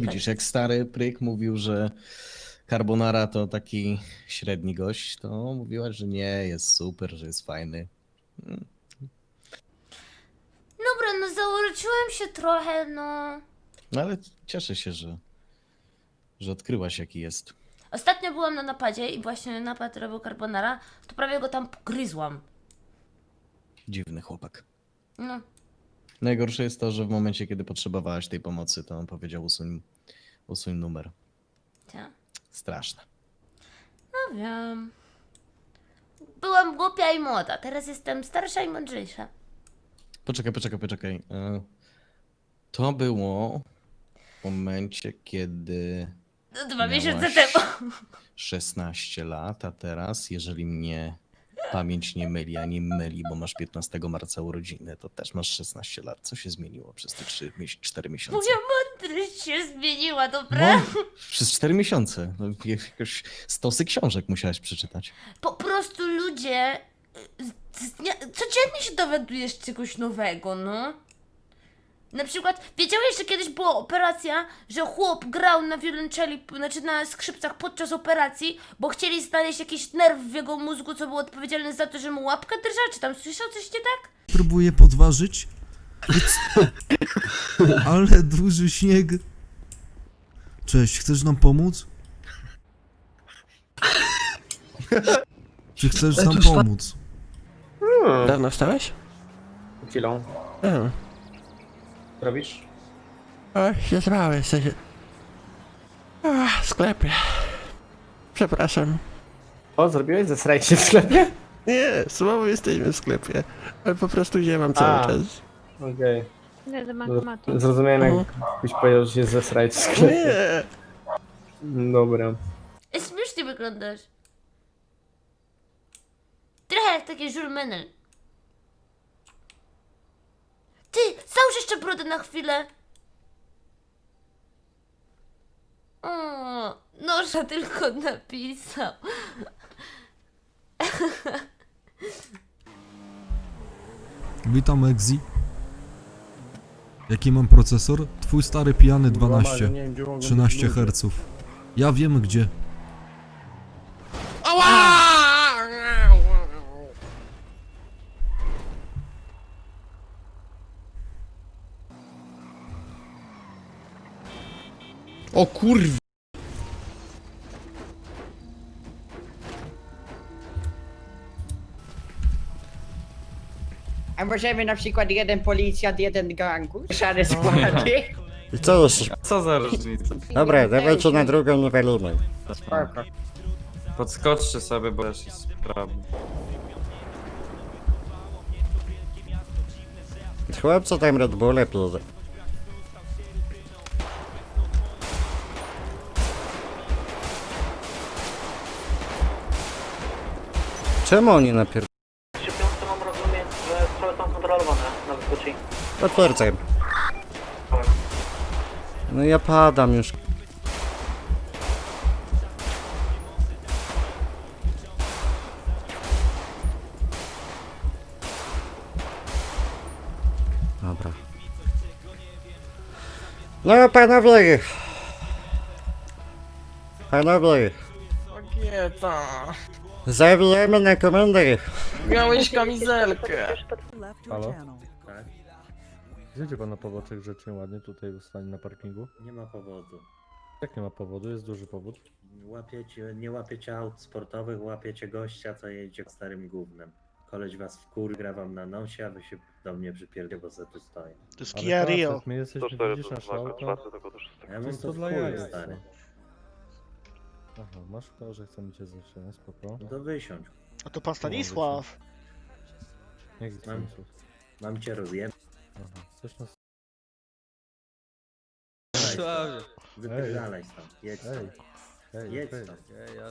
Widzisz, jak stary pryk mówił, że carbonara to taki średni gość, to mówiłaś, że nie, jest super, że jest fajny. Mm, Dobra, no zauroczyłem się trochę, no. No ale cieszę się, że, że odkryłaś jaki jest. Ostatnio byłam na napadzie i właśnie napad robił carbonara, to prawie go tam pogryzłam. Dziwny chłopak. No. Najgorsze jest to, że w momencie, kiedy potrzebowałaś tej pomocy, to on powiedział usuń, usuń numer. Cia. Straszne. No wiem. Byłam głupia i młoda, teraz jestem starsza i mądrzejsza. Poczekaj, poczekaj, poczekaj. E, To było w momencie, kiedy Dwa miesiące Miałaś- temu. 16 lat, a teraz, jeżeli mnie pamięć nie myli, a nie myli, bo masz 15 marca urodziny, to też masz 16 lat. Co się zmieniło przez te 3, 4 miesiące? Moja mądrość się zmieniła, dobra? No, przez 4 miesiące. No, jakoś stosy książek musiałeś przeczytać. Po prostu ludzie. y, z dnia- Codziennie się dowiadujesz czegoś nowego, no. Na przykład, wiedziałeś, że kiedyś była operacja, że chłop grał na wiolonczeli, znaczy na skrzypcach podczas operacji, bo chcieli znaleźć jakiś nerw w jego mózgu, co był odpowiedzialny za to, że mu łapka drżała, czy tam słyszał coś nie tak? Próbuję podważyć. Więc... Ale duży śnieg. Cześć, chcesz nam pomóc? Czy chcesz nam pomóc? Dawno wstałeś? Chwilą. A, robisz? o, się zwały, w sensie... A, w sklepie. Przepraszam. O, zrobiłeś? Zesrajcie w sklepie? Nie, słowo jesteśmy w sklepie. Ale po prostu gdzie mam cały A. czas. Okej. Idę do bankomatu. Zrozumiałem, jak Mhm. ktoś powiedział, że się zesrać w sklepie. Nie! Dobra. Ej, śmiesznie wyglądasz. Trochę jak taki Jules Menel. Ty, załóż jeszcze brodę na chwilę. O, Nosza tylko napisał. Witam Exi. Jaki mam procesor? Twój stary pijany 12. 13 Hz. Ja wiem gdzie. O kurwa! A możemy na przykład jeden policjant, jeden gangu? Szare składy? I co już? Co za różnica? Dobra, dawajcie na drugą nie walimy. Spoko. Podskoczcie sobie, bo też jest sprawa. Chłopco tam Red Bulle pije. Czemu oni napier... mam rozumieć, że strzały są kontrolowane na wysokości. Potwierdzam. No ja padam już. Dobra. No panowie! Panowie! Kobieta, Zawijamy na komendę! miałeś kamizelkę. Halo? Tak. Zjedzie pan na poboczek grzecznie ładnie tutaj ustanie na parkingu? Nie ma powodu. Jak nie ma powodu? Jest duży powód. Łapiecie, nie łapiecie aut sportowych, łapiecie gościa, co jedzie starym gównem. Koleś was w kur gra wam na nosie, a wy się do mnie przypierdzie, bo za tu stoję. To jest Kia Rio. My jesteśmy, widzisz nasze auto? Ja mam to to w stary. Aha, masz to, że chcemy cię zatrzymać, spoko. No to wysiądź. A to pan Stanisław. Niech Mam-. Mam cię rozjem. Aha, coś nas... Wypierdalaj stąd. Jedź Ej, stąd. ej, Jedź ej. stąd.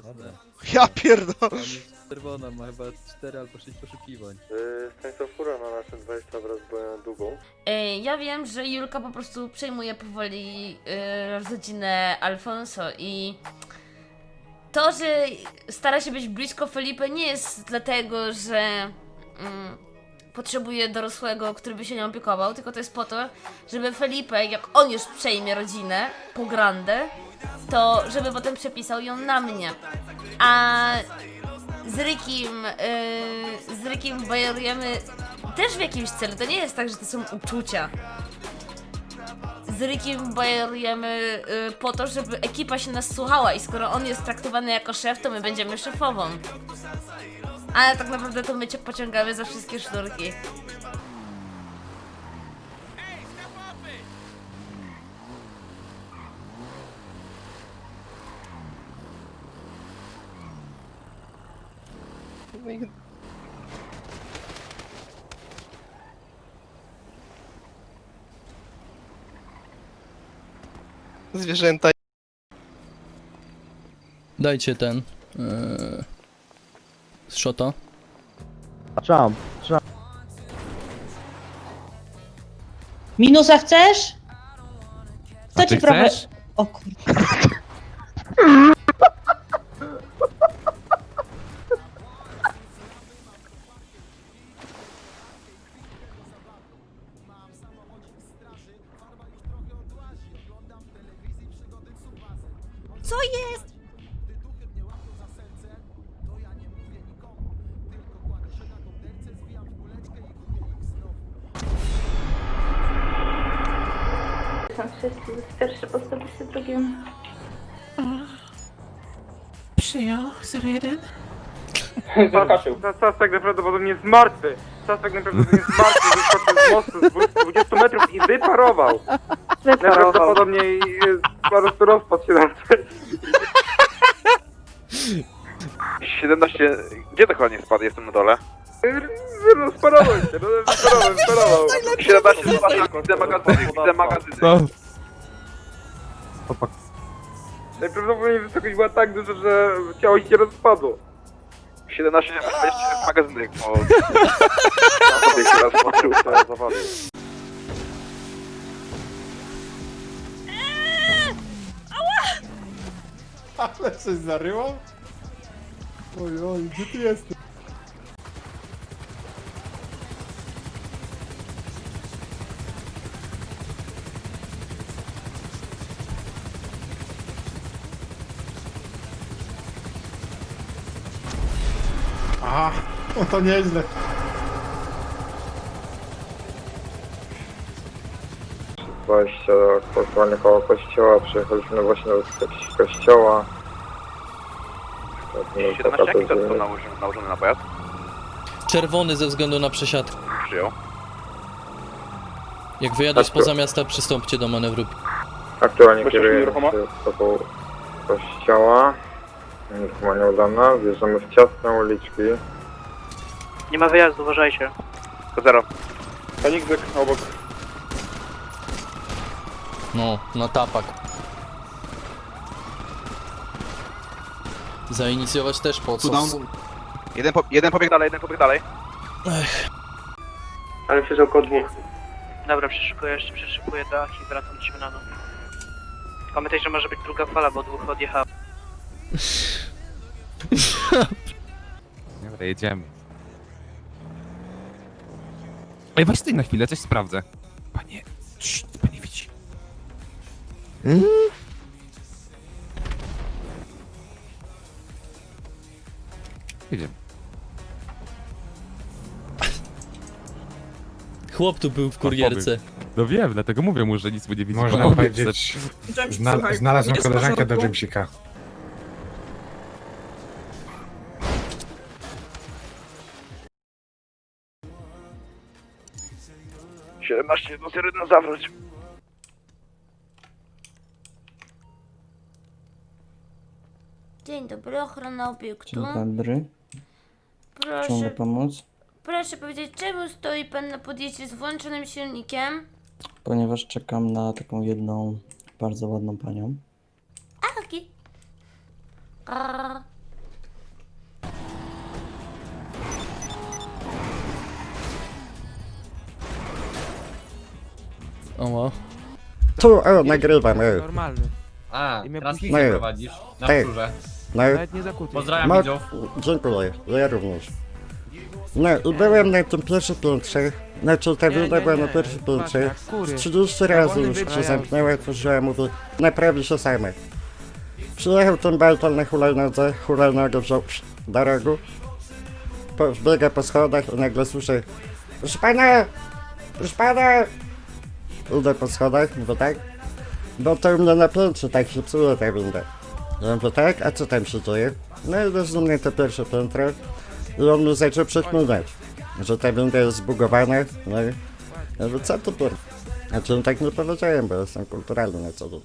Dobra. Ja pierdolę! Czerwona ma chyba 4 albo 6 poszukiwań. Yy, Stanisław Fura na naszym 20 wraz z Bojaną Długą. Ej, ja wiem, że Julka po prostu przejmuje powoli yy, rodzinę Alfonso i to, że stara się być blisko Felipe nie jest dlatego, że mm, potrzebuje dorosłego, który by się nią opiekował, tylko to jest po to, żeby Felipe, jak on już przejmie rodzinę po grande, to żeby potem przepisał ją na mnie. A z Rykim, yy, z Rykim bajerujemy też w jakimś celu. To nie jest tak, że to są uczucia. Z Rykiem bajerujemy yy, po to, żeby ekipa się nas słuchała i skoro on jest traktowany jako szef, to my będziemy szefową. Ale tak naprawdę to my cię pociągamy za wszystkie sznurki. Zwierzęta. Dajcie ten. Yy, szota. Jump. Minusa chcesz? Co ci prowadzi? O kurde. 122. Suspekt najprawdopodobniej jest martwy. Suspekt najprawdopodobniej jest martwy. Wyskoczył z mostu z 20 metrów i wyparował. Najprawdopodobniej jest po prostu rozpad się na 17. Gdzie dokładnie spadł? Jestem na dole. Rozparował się, no rozparował, rozparował. 17 spadł, widzę magazyny, widzę magazyny. Najprawdopodobniej wysokość była tak duża, że ciało się rozpadło. 17 magazynek, bo... Na sobie się raz to zawalił. Ale coś zaryło? Oj, oj, gdzie ty jesteś? A, no to nieźle. Wejście aktualnie koło kościoła, przyjechaliśmy właśnie do kościoła. 17, jaki to został nałożony, nałożony na pojazd? Czerwony ze względu na przesiadkę. Przyjął. Jak wyjadę spoza miasta, przystąpcie do manewru. Aktualnie kierujemy się stopą kościoła. Nieruchoma nieudana, wjeżdżamy w ciasne uliczki. Nie ma wyjazdu, uważajcie. To zero. Panikzyk obok. No, na tapak. Zainicjować też po co? Jeden, po, jeden pobieg dalej, jeden pobieg dalej. Ale przecież około dwóch. Dobra, przeszukuję, jeszcze przeszukuję dach i wracam do siebie na dół. Pamiętaj, że może być druga fala, bo dwóch odjechało. Dobra, jedziemy. Ej, weź tutaj na chwilę, coś sprawdzę. Panie, cii, panie widzi. Jedziemy. Chłop tu był w kurierce. No wiem, dlatego mówię mu, że nic mu nie widzi. Można powiedzieć, zna, znalazłem koleżankę do Jamesika. 17 do syrena zawróć. Dzień dobry, ochrona obiektu. Dzień dobry. Proszę, pomóc? proszę powiedzieć, czemu stoi pan na podjeździe z włączonym silnikiem? Ponieważ czekam na taką jedną bardzo ładną panią. A, taki. Grrr. Oła. Tu, o, nagrywam, o. Normalny. A, I mnie No i- prowadzisz na Ej. wzórze. No, nie zakuty. Pozdrawiam no, widzów. dziękuję, ja również. No i byłem na tym pierwszym piętrze, znaczy ta winda była na pierwszym piętrze. Z 30 razy już się zamknęła, otworzyła, mówię, naprawi się same. Przyjechał ten bajtel na hulajnodze, hulajnogę wziął psz, do rogu, po, wbiega po schodach i nagle słyszę Proszę pana! Proszę pana! Idę po schodach, mówię tak, bo to mnie na piętrze tak się psuje ta winda. Ja mówię tak, a co tam się dzieje? No i do mnie to pierwsze piętro i on mi zaczął przeklinać, że ta winda jest zbugowana, no i ja mówię, co to pier... A czym tak nie powiedziałem, bo jestem kulturalny na co dzień.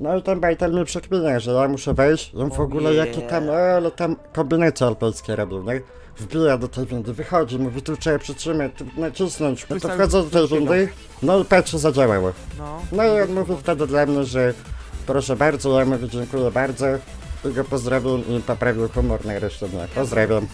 No i ten bajtel mi przekmina, że ja muszę wejść, on w ogóle jakie tam, o, ale tam kombinacje alpejskie robił, nie? Wbija do tej windy, wychodzi, mówi tu trzeba przytrzymać, tu nacisnąć, no to wchodzę do tej windy, no i patrzę, zadziałało. No i on mówi wtedy dla mnie, że proszę bardzo, ja mówię dziękuję bardzo i go pozdrowił i poprawił humor na resztę dnia. Pozdrawiam.